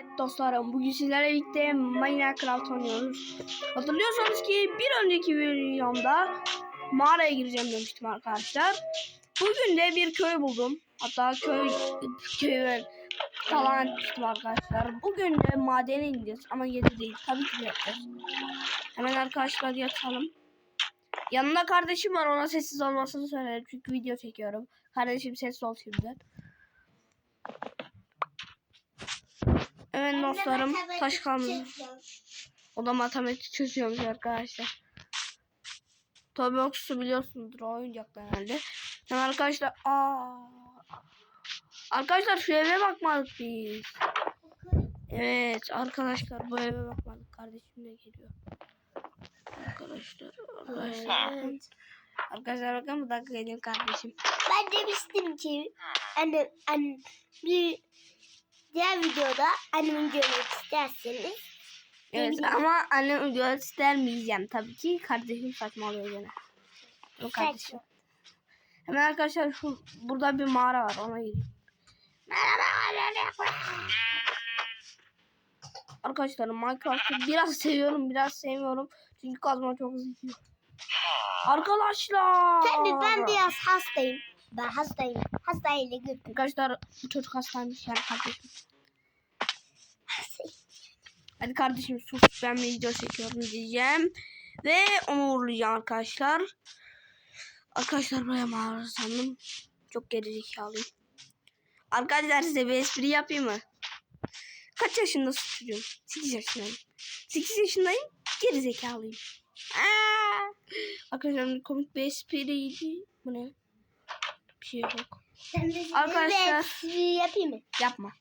Evet dostlarım bugün sizlerle birlikte Minecraft oynuyoruz. Hatırlıyorsanız ki bir önceki videomda mağaraya gireceğim demiştim arkadaşlar. Bugün de bir köy buldum. Hatta köy köy falan etmiştim arkadaşlar. Bugün de madene ineceğiz ama gece değil. Tabii ki yapacağız. Hemen arkadaşlar yatalım. Yanımda kardeşim var ona sessiz olmasını söylerim çünkü video çekiyorum. Kardeşim sessiz ol şimdiden. Evet dostlarım taş kalmadı. O da matematik çözüyormuş arkadaşlar. Tobox'u biliyorsunuzdur o oyuncaklar herhalde. Yani arkadaşlar aa Arkadaşlar şu eve bakmadık biz. Evet arkadaşlar bu eve bakmadık. Kardeşim de geliyor. Arkadaşlar arkadaşlar. Evet. Arkadaşlar bakın bu dakika geliyor kardeşim. Ben demiştim ki anne, anne bir diğer videoda annemi görmek isterseniz Evet bileyim. ama annem göstermeyeceğim tabii ki. Kardeşim saçmalıyor gene. O kardeşim. Hemen arkadaşlar şu burada bir mağara var ona gireyim. Arkadaşlar Minecraft'ı biraz seviyorum biraz sevmiyorum. Çünkü kazma çok hızlı. Arkadaşlar. Tabii ben biraz hastayım. Ben hastayım. Hastayla götür. Arkadaşlar çocuk hastaymış yani kardeşim. Hadi kardeşim sus ben video çekiyorum diyeceğim. Ve onu uğurlayacağım arkadaşlar. Arkadaşlar buraya mağara sandım. Çok gerizekalıyım. Arkadaşlar size bir espri yapayım mı? Kaç yaşındasın çocuğum? 8 yaşındayım. 8 yaşındayım. Gerizekalıyım. Aa! Arkadaşlar komik bir espriydi. Bu ne? Bir şey yok. Sen de Arkadaşlar. Sizi yapayım mı? Yapma.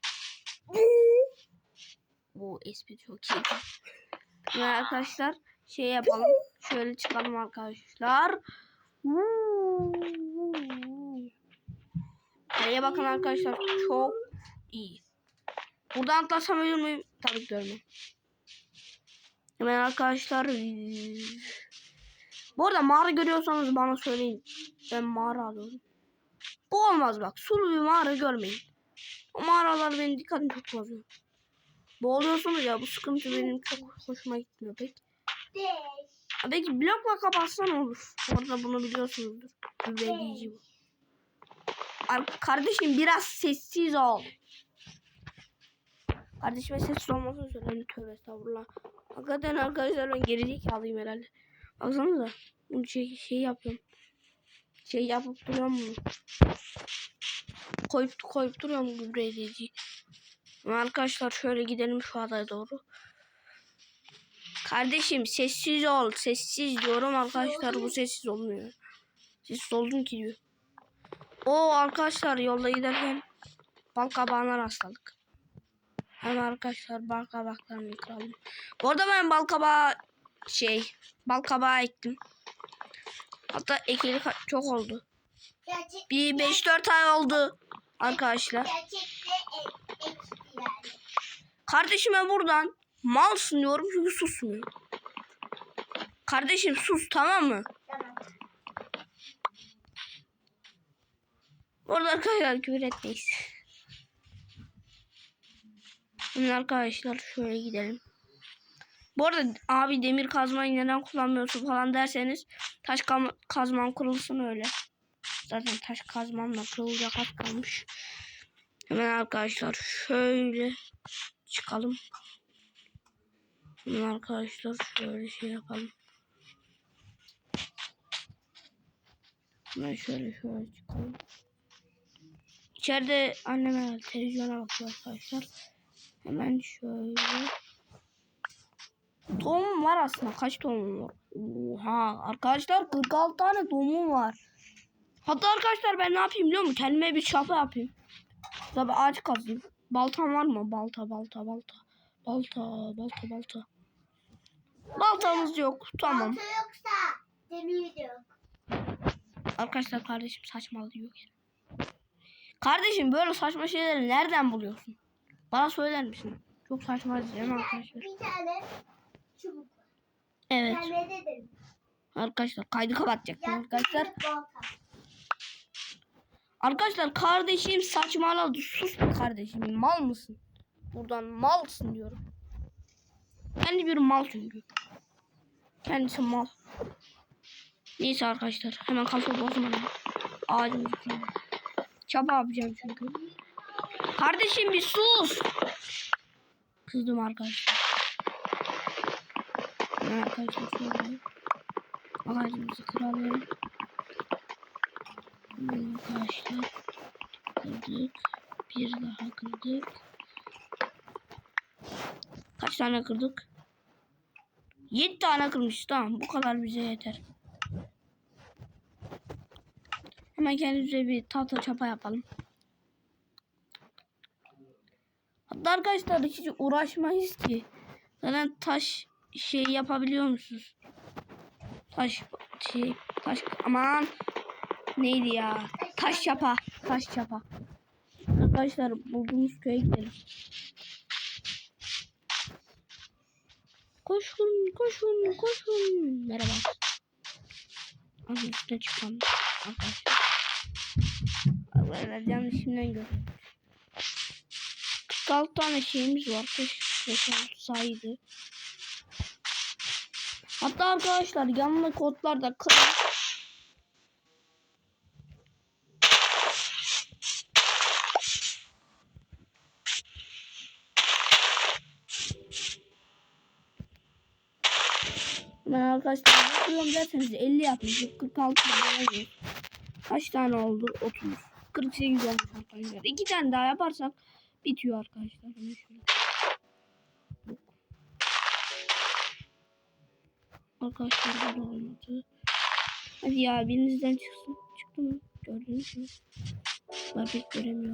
Bu espri çok iyi. Ve arkadaşlar şey yapalım. Şöyle çıkalım arkadaşlar. Nereye bakın arkadaşlar çok iyi. Buradan atlasam ölür müyüm? Tabii ki ölmem. Hemen arkadaşlar. Bu arada mağara görüyorsanız bana söyleyin. Ben mağara alıyorum. Bu olmaz bak. Sulu bir mağara görmeyin. O mağaralar benim dikkatimi çok bozuyor. Boğuluyorsunuz ya bu sıkıntı benim çok hoşuma gitmiyor pek. Peki blokla kapatsan olur. Orada bunu biliyorsunuzdur. Güveleyici bu. Ar- kardeşim biraz sessiz ol. Kardeşime sessiz olmasını söyleyin. Tövbe estağfurullah. Hakikaten arkadaşlar ben gerizekalıyım herhalde. Baksanıza. Bunu şey, şey yapıyorum. Şey yapıp duruyorum bunu. Koyup koyup duruyorum gübreleyici. Arkadaşlar şöyle gidelim şu adaya doğru. Kardeşim sessiz ol. Sessiz diyorum arkadaşlar bu sessiz olmuyor. Sessiz oldun ki diyor. O arkadaşlar yolda giderken bal kabağına rastladık. Hemen arkadaşlar bal kabaklarını kıralım. Bu arada ben bal kabağı şey bal kabağı ektim. Hatta ekili çok oldu. Bir 5-4 ay oldu arkadaşlar. Kardeşime buradan malsın diyorum çünkü susmuyor. Kardeşim sus tamam mı? Tamam. Orada arkadaşlar küfür etmeyiz. Şimdi arkadaşlar şöyle gidelim. Bu arada abi demir kazmayı neden kullanmıyorsun falan derseniz taş kazmam kurulsun öyle. Zaten taş kazmamla kırılacak az kalmış. Hemen arkadaşlar şöyle çıkalım. Hemen arkadaşlar şöyle şey yapalım. Hemen şöyle şöyle çıkalım. İçeride annem herhalde televizyona bakıyor arkadaşlar. Hemen şöyle. Tohum var aslında. Kaç tohum var? Oha arkadaşlar 46 tane tohumum var. Hatta arkadaşlar ben ne yapayım biliyor musun? Kendime bir şafa yapayım. Tabi ağaç kazayım. Baltam var mı? Balta balta balta. Balta balta balta. Baltamız yok. Tamam. Balta yoksa demir de yok. Arkadaşlar kardeşim saçmalıyor. Kardeşim böyle saçma şeyleri nereden buluyorsun? Bana söyler misin? Çok saçma mi arkadaşlar? Bir tane çubuk. Evet. Arkadaşlar kaydı kapatacaktım arkadaşlar. Arkadaşlar kardeşim saçmaladı. Sus kardeşim. Mal mısın? buradan malsın diyorum. Kendi bir mal çünkü. Kendisi mal. Neyse arkadaşlar hemen kafa bozmadan kıralım. Çapa yapacağım çünkü. Kardeşim bir sus. Kızdım arkadaşlar. Arkadaşlar şöyle ağacımızı kıralım. Arkadaşlar kırdık. Bir daha kırdık. Kaç tane kırdık? 7 tane kırmış. Tamam bu kadar bize yeter. Hemen kendimize bir tahta çapa yapalım. Hatta arkadaşlar hiç uğraşmayız ki. Zaten taş şey yapabiliyor musunuz? Taş şey taş aman neydi ya? Taş çapa. Taş çapa. Arkadaşlar bulduğumuz köye gidelim. Koşun, koşun, koşun. Merhaba. Abi üstüne çıkalım. Arkadaşlar. Arkadaşlar canlı şimdiden gördüm. 46 tane şeyimiz var. Keşke 56 sayıydı. Hatta arkadaşlar yanına kodlar da kırın. Ben arkadaşlar yapıyorum derseniz 50 yapmış. 46 yapmış. Kaç tane oldu? 30. 48 olmuş arkadaşlar. İki tane daha yaparsak bitiyor arkadaşlar. Şöyle. Arkadaşlar da olmadı. Hadi ya birinizden çıksın. Çıktı mı? Gördünüz mü? Ben pek göremiyorum.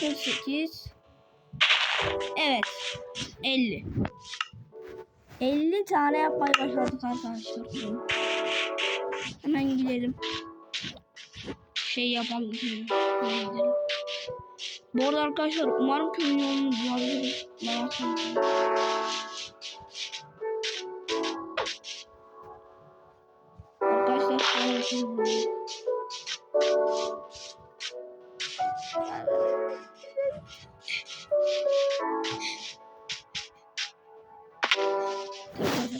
Kırk sekiz. Evet. 50. 50 tane yapmayı başardık arkadaşlar. Hemen gidelim. Şey yapalım. Gidelim. Bu arada arkadaşlar umarım köyün yolunu bulabilirim. Merak etmeyin. Arkadaşlar şöyle şey bulalım.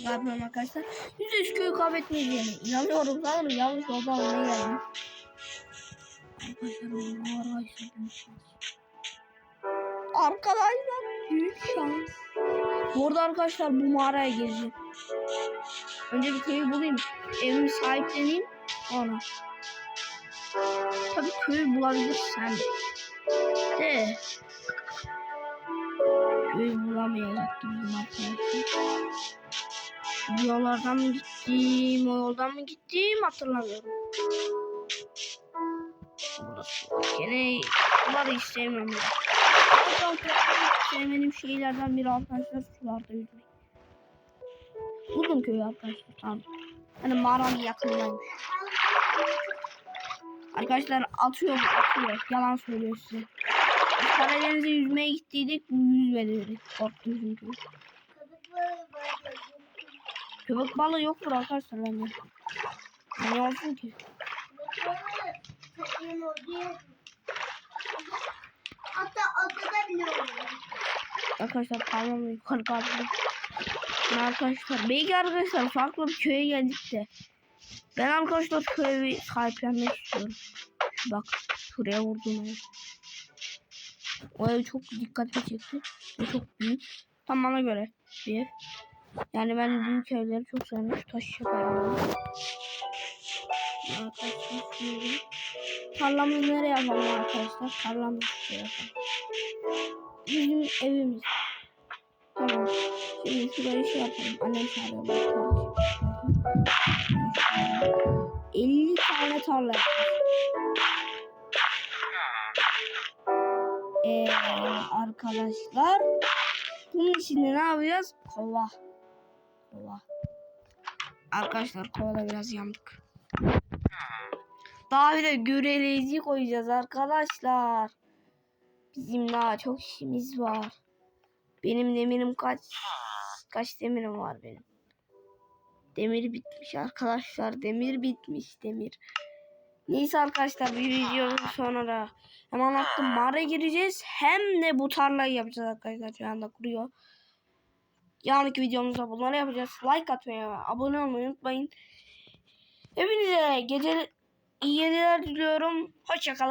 Arkadaşlar arkadaşlar. Yüzde köyü kaybetmeyeceğine inanıyorum. Sanırım yanlış yolda almaya geldim. Arkadaşlar bu arkadaşlar büyük şans. Arkadaşlar büyük şans. Bu arkadaşlar bu mağaraya gireceğim. Önce bir köyü bulayım. Evimi sahipleneyim. Sonra. Tabii köyü bulabilirsen de. Köyü bulamayacaktım bizim arkadaşlar. Bu yollardan mı gittim, o yoldan mı gittim hatırlamıyorum. Burası. Gene bunları hiç sevmiyorum. Sevmediğim şeylerden biri arkadaşlar sularda yüzmek. Buldum köyü arkadaşlar tamam. Hani mağaranın yakınındaymış. Arkadaşlar atıyor atıyor. Yalan söylüyor size. Karadeniz'e yüzmeye gittiydik. Yüzmedi dedi. Korktum çünkü. Köpek balığı yoktur arkadaşlar bende. Ne olsun ki? Hatta adada bile oluyor. Arkadaşlar tamam yukarı kalktım. Ben arkadaşlar belki arkadaşlar farklı bir köye geldik de. Ben arkadaşlar köye bir sahiplenmek istiyorum. Bak şuraya vurdum. O ev çok dikkatimi çekti. Ve çok büyük. Tam bana göre bir ev. Yani ben büyük evleri çok. Şu taş yapayım. Arkadaşlar şöyle. Tarlamızı nereye yapalım arkadaşlar? Tarlamızı şuraya yapalım. Bizim evimiz. Tamam. Şimdi şuraya şey yapalım. Annem çağırıyor. bak kardeşim. 50 tane tarla yapacağız. Ee, arkadaşlar bunun içinde ne yapacağız? Kova. Kova. Arkadaşlar kovada biraz yandık. Daha bir de göreleyici koyacağız arkadaşlar. Bizim daha çok işimiz var. Benim demirim kaç? Kaç demirim var benim? Demir bitmiş arkadaşlar. Demir bitmiş demir. Neyse arkadaşlar bir videonun sonra hem anlattım mağaraya gireceğiz hem de bu tarlayı yapacağız arkadaşlar şu anda kuruyor. Yarınki videomuzda bunları yapacağız. Like atmayı abone olmayı unutmayın. Hepinize gece iyi geceler diliyorum. Hoşçakalın.